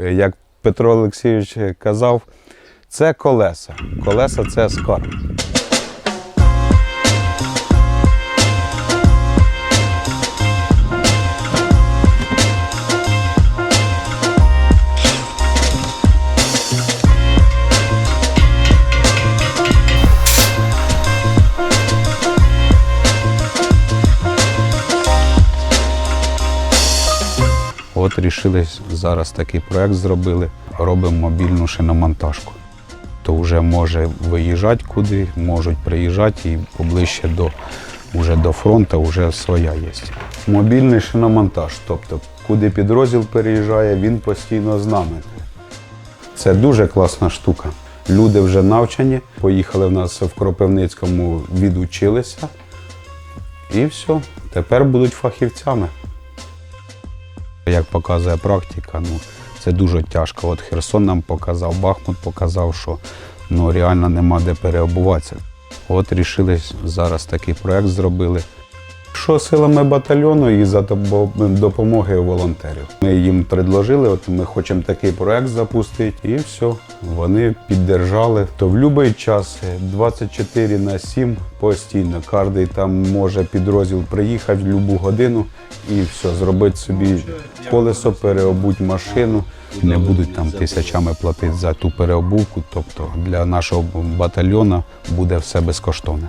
як Петро Олексійович казав, це колеса. Колеса це скарб. От рішили зараз такий проект зробили. Робимо мобільну шиномонтажку. То вже може виїжджати куди, можуть приїжджати і поближче до, уже до фронту вже своя є. Мобільний шиномонтаж, тобто куди підрозділ переїжджає, він постійно з нами. Це дуже класна штука. Люди вже навчені, поїхали в нас в Кропивницькому, відучилися. І все, тепер будуть фахівцями. Як показує практика, ну це дуже тяжко. От Херсон нам показав, Бахмут показав, що ну, реально нема де переобуватися. От рішили зараз такий проект зробили. Що силами батальйону і за допо- допомоги волонтерів. Ми їм предложили, от ми хочемо такий проект запустити, і все. Вони піддержали. То в будь-який час е, 24 на 7 постійно. Кожен там може підрозділ приїхати в будь-яку годину і все, зробити собі колесо, переобуть машину. Не будуть там тисячами платити за ту переобувку. Тобто для нашого батальйону буде все безкоштовне.